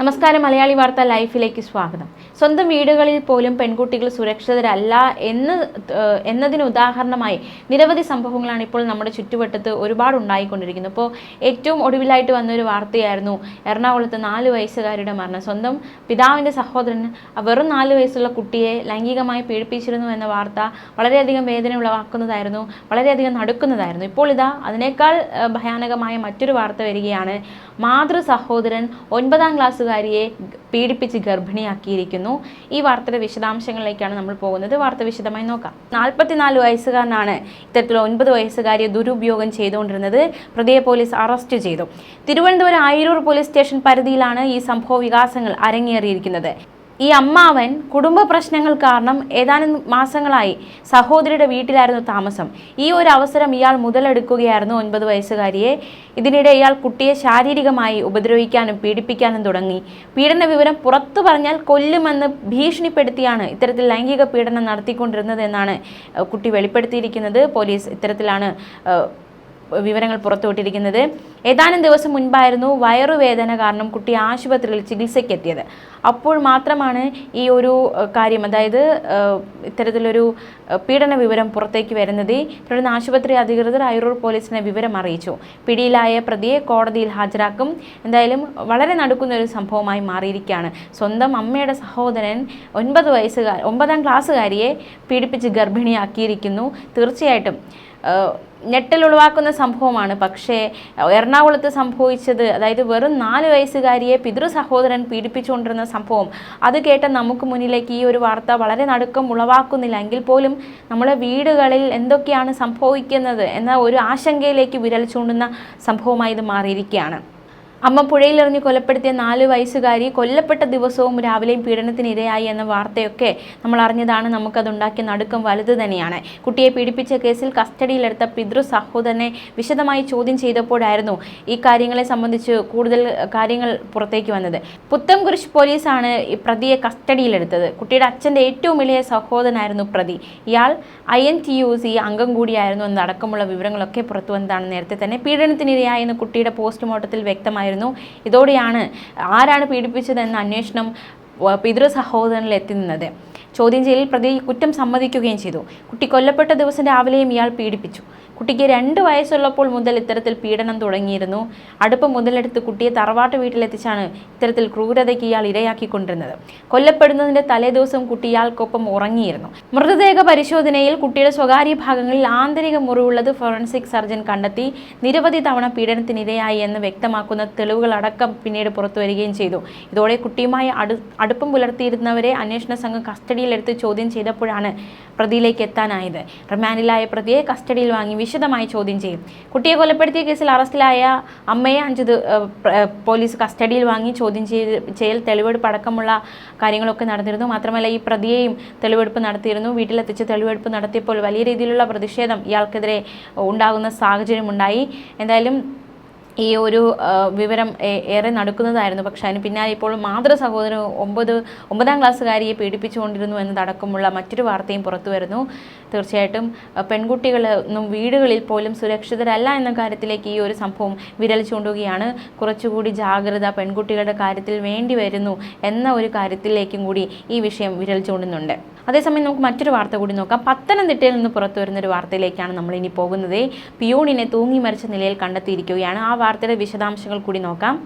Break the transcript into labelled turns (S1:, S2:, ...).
S1: നമസ്കാരം മലയാളി വാർത്ത ലൈഫിലേക്ക് സ്വാഗതം. സ്വന്തം വീടുകളിൽ പോലും പെൺകുട്ടികൾ സുരക്ഷിതരല്ല എന്ന് എന്നതിന് ഉദാഹരണമായി നിരവധി സംഭവങ്ങളാണ് ഇപ്പോൾ നമ്മുടെ ചുറ്റുവട്ടത്ത് ഒരുപാട് ഉണ്ടായിക്കൊണ്ടിരിക്കുന്നത്. ഇപ്പോൾ ഏറ്റവും ഒടുവിലായിട്ട് വന്നൊരു വാർത്തയായിരുന്നു എറണാകുളത്ത് നാല് വയസ്സുകാരുടെ മരണം. സ്വന്തം പിതാവിന്റെ സഹോദരൻ വെറും നാല് വയസ്സുള്ള കുട്ടിയെ ലൈംഗികമായി പീഡിപ്പിച്ചിരുന്നു എന്ന വാർത്ത വളരെയധികം വേദന ഉളവാക്കുന്നതായിരുന്നു വളരെയധികം നടുക്കുന്നതായിരുന്നു. ഇപ്പോൾ ഇതാ അതിനേക്കാൾ ഭയാനകമായ മറ്റൊരു വാർത്ത വരികയാണ്. മാതൃ സഹോദരൻ ഒൻപതാം ക്ലാസ്സുകാരിയെ പീഡിപ്പിച്ച് ഗർഭിണിയാക്കിയിരിക്കുന്നു. ഈ വാർത്തയുടെ വിശദാംശങ്ങളിലേക്കാണ് നമ്മൾ പോകുന്നത്. വാർത്ത വിശദമായി നോക്കാം. നാൽപ്പത്തിനാല് വയസ്സുകാരനാണ് ഇത്തരത്തിൽ ഒൻപത് വയസ്സുകാരിയെ ദുരുപയോഗം ചെയ്തുകൊണ്ടിരുന്നത്. പ്രതിയെ പോലീസ് അറസ്റ്റ് ചെയ്തു. തിരുവനന്തപുരം ആയിരൂർ പോലീസ് സ്റ്റേഷൻ പരിധിയിലാണ് ഈ സംഭവ വികാസങ്ങൾ അരങ്ങേറിയിരിക്കുന്നത്. ഈ അമ്മാവൻ കുടുംബ പ്രശ്നങ്ങൾ കാരണം ഏതാനും മാസങ്ങളായി സഹോദരിയുടെ വീട്ടിലായിരുന്നു താമസം. ഈ ഒരു അവസരം ഇയാൾ മുതലെടുക്കുകയായിരുന്നു ഒൻപത് വയസ്സുകാരിയെ. ഇതിനിടെ ഇയാൾ കുട്ടിയെ ശാരീരികമായി ഉപദ്രവിക്കാനും പീഡിപ്പിക്കാനും തുടങ്ങി. പീഡന വിവരം പുറത്തു പറഞ്ഞാൽ കൊല്ലുമെന്ന് ഭീഷണിപ്പെടുത്തിയാണ് ഇത്തരത്തിൽ ലൈംഗിക പീഡനം നടത്തിക്കൊണ്ടിരുന്നത് എന്നാണ് കുട്ടി വെളിപ്പെടുത്തിയിരിക്കുന്നത്. പോലീസ് ഇത്തരത്തിലാണ് വിവരങ്ങൾ പുറത്തുവിട്ടിരിക്കുന്നത്. ഏതാനും ദിവസം മുൻപായിരുന്നു വയറുവേദന കാരണം കുട്ടി ആശുപത്രിയിൽ ചികിത്സയ്ക്കെത്തിയത്. അപ്പോൾ മാത്രമാണ് ഈ ഒരു കാര്യം അതായത് ഇത്തരത്തിലൊരു പീഡന വിവരം പുറത്തേക്ക് വരുന്നത്. തുടർന്ന് ആശുപത്രി അധികൃതർ അയറൂർ പോലീസിനെ വിവരം അറിയിച്ചു. പിടിയിലായ പ്രതിയെ കോടതിയിൽ ഹാജരാക്കും. എന്തായാലും വളരെ നടക്കുന്ന ഒരു സംഭവമായി മാറിയിരിക്കുകയാണ്. സ്വന്തം അമ്മയുടെ സഹോദരൻ ഒൻപത് വയസ്സുകാർ ഒമ്പതാം ക്ലാസ്സുകാരിയെ പീഡിപ്പിച്ച് ഗർഭിണിയാക്കിയിരിക്കുന്നു. തീർച്ചയായിട്ടും ഞെട്ടലുളവാക്കുന്ന സംഭവമാണ്. പക്ഷേ എറണാകുളത്ത് സംഭവിച്ചത് അതായത് വെറും നാല് വയസ്സുകാരിയെ പിതൃ സഹോദരൻ പീഡിപ്പിച്ചുകൊണ്ടിരുന്ന സംഭവം അത് കേട്ട നമുക്ക് മുന്നിലേക്ക് ഈ ഒരു വാർത്ത വളരെ നടുക്കം ഉളവാക്കുന്നില്ല. എങ്കിൽ പോലും നമ്മുടെ വീടുകളിൽ എന്തൊക്കെയാണ് സംഭവിക്കുന്നത് എന്ന ഒരു ആശങ്കയിലേക്ക് വിരൽ ചൂണ്ടുന്ന സംഭവമായി ഇത് മാറിയിരിക്കുകയാണ്. അമ്മ പുഴയിലെറിഞ്ഞ് കൊലപ്പെടുത്തിയ നാല് വയസ്സുകാരി കൊല്ലപ്പെട്ട ദിവസവും രാവിലെയും പീഡനത്തിനിരയായി എന്ന വാർത്തയൊക്കെ നമ്മൾ അറിഞ്ഞതാണ്. നമുക്കതുണ്ടാക്കിയ നടുക്കം വലുത് തന്നെയാണ്. കുട്ടിയെ പീഡിപ്പിച്ച കേസിൽ കസ്റ്റഡിയിലെടുത്ത പിതൃ സഹോദരനെ വിശദമായി ചോദ്യം ചെയ്തപ്പോഴായിരുന്നു ഈ കാര്യങ്ങളെ സംബന്ധിച്ച് കൂടുതൽ കാര്യങ്ങൾ പുറത്തേക്ക് വന്നത്. പുത്തംകുരിശ് പോലീസാണ് പ്രതിയെ കസ്റ്റഡിയിലെടുത്തത്. കുട്ടിയുടെ അച്ഛന്റെ ഏറ്റവും വലിയ സഹോദരനായിരുന്നു പ്രതി. ഇയാൾ I N T U C അംഗം കൂടിയായിരുന്നു എന്നടക്കമുള്ള വിവരങ്ങളൊക്കെ പുറത്തു വന്നതാണ് നേരത്തെ തന്നെ. പീഡനത്തിനിരയായെന്ന് കുട്ടിയുടെ പോസ്റ്റ്മോർട്ടത്തിൽ വ്യക്തമായിരുന്നു ഇതോടെയാണ് ആരാണ് പീഡിപ്പിച്ചതെന്ന അന്വേഷണം പിതൃ സഹോദരനിൽ എത്തി നിന്നത്. ചോദ്യം ചെയ്യലിൽ പ്രതി കുറ്റം സമ്മതിക്കുകയും ചെയ്തു. കുട്ടി കൊല്ലപ്പെട്ട ദിവസം രാവിലെയും ഇയാൾ പീഡിപ്പിച്ചു. കുട്ടിക്ക് രണ്ട് വയസ്സുള്ളപ്പോൾ മുതൽ ഇത്തരത്തിൽ പീഡനം തുടങ്ങിയിരുന്നു. അടുപ്പ് മുതലെടുത്ത് കുട്ടിയെ തറവാട്ട് വീട്ടിലെത്തിച്ചാണ് ഇത്തരത്തിൽ ക്രൂരതയ്ക്ക് ഇയാൾ ഇരയാക്കിക്കൊണ്ടിരുന്നത്. കൊല്ലപ്പെടുന്നതിന്റെ തലേദിവസം കുട്ടി ഇയാൾക്കൊപ്പം ഉറങ്ങിയിരുന്നു. മൃതദേഹ പരിശോധനയിൽ കുട്ടിയുടെ സ്വകാര്യ ഭാഗങ്ങളിൽ ആന്തരിക മുറിവുള്ളത് ഫോറൻസിക് സർജൻ കണ്ടെത്തി നിരവധി തവണ പീഡനത്തിനിരയായി എന്ന് വ്യക്തമാക്കുന്ന തെളിവുകളടക്കം പിന്നീട് പുറത്തു വരികയും ചെയ്തു. ഇതോടെ കുട്ടിയുമായി അടു അടുപ്പം പുലർത്തിയിരുന്നവരെ അന്വേഷണ സംഘം കസ്റ്റഡിയിലെടുത്ത് ചോദ്യം ചെയ്തപ്പോഴാണ് പ്രതിയിലേക്ക് എത്താനായത്. റിമാൻഡിലായ പ്രതിയെ കസ്റ്റഡിയിൽ വാങ്ങി വിശദമായി ചോദ്യം ചെയ്യും. കുട്ടിയെ കൊലപ്പെടുത്തിയ കേസിൽ അറസ്റ്റിലായ അമ്മയെ അഞ്ച് പോലീസ് കസ്റ്റഡിയിൽ വാങ്ങി ചോദ്യം ചെയ്യൽ തെളിവെടുപ്പ് അടക്കമുള്ള കാര്യങ്ങളൊക്കെ നടന്നിരുന്നു. മാത്രമല്ല ഈ പ്രതിയെയും തെളിവെടുപ്പ് നടത്തിയിരുന്നു. വീട്ടിലെത്തിച്ച് തെളിവെടുപ്പ് നടത്തിയപ്പോൾ വലിയ രീതിയിലുള്ള പ്രതിഷേധം ഇയാൾക്കെതിരെ ഉണ്ടാകുന്ന സാഹചര്യമുണ്ടായി. എന്തായാലും ഈ ഒരു വിവരം ഏറെ നടക്കുന്നതായിരുന്നു. പക്ഷെ അതിന് പിന്നാലെ ഇപ്പോൾ മാതൃ സഹോദരൻ ഒമ്പത് ഒമ്പതാം ക്ലാസ്സുകാരിയെ പീഡിപ്പിച്ചുകൊണ്ടിരുന്നു എന്നതടക്കമുള്ള മറ്റൊരു വാർത്തയും പുറത്തു വരുന്നു. തീർച്ചയായിട്ടും പെൺകുട്ടികൾ പെൺകുട്ടികളൊന്നും വീടുകളിൽ പോലും സുരക്ഷിതരല്ല എന്ന കാര്യത്തിലേക്ക് ഈ ഒരു സംഭവം വിരൽ ചൂണ്ടുകയാണ്. കുറച്ചുകൂടി ജാഗ്രത പെൺകുട്ടികളുടെ കാര്യത്തിൽ വേണ്ടി വരുന്നു എന്ന ഒരു കാര്യത്തിലേക്കും കൂടി ഈ വിഷയം വിരൽ ചൂണ്ടുന്നുണ്ട്. അതേസമയം നമുക്ക് മറ്റൊരു വാർത്ത കൂടി നോക്കാം. പത്തനംതിട്ടയിൽ നിന്ന് പുറത്തു വരുന്ന ഒരു വാർത്തയിലേക്കാണ് നമ്മൾ ഇനി പോകുന്നത്. പിയൂണിനെ തൂങ്ങി മരിച്ച നിലയിൽ കണ്ടെത്തിയിരിക്കുകയാണ്. ആ വാർത്തയുടെ വിശദാംശങ്ങൾ കൂടി നോക്കാം.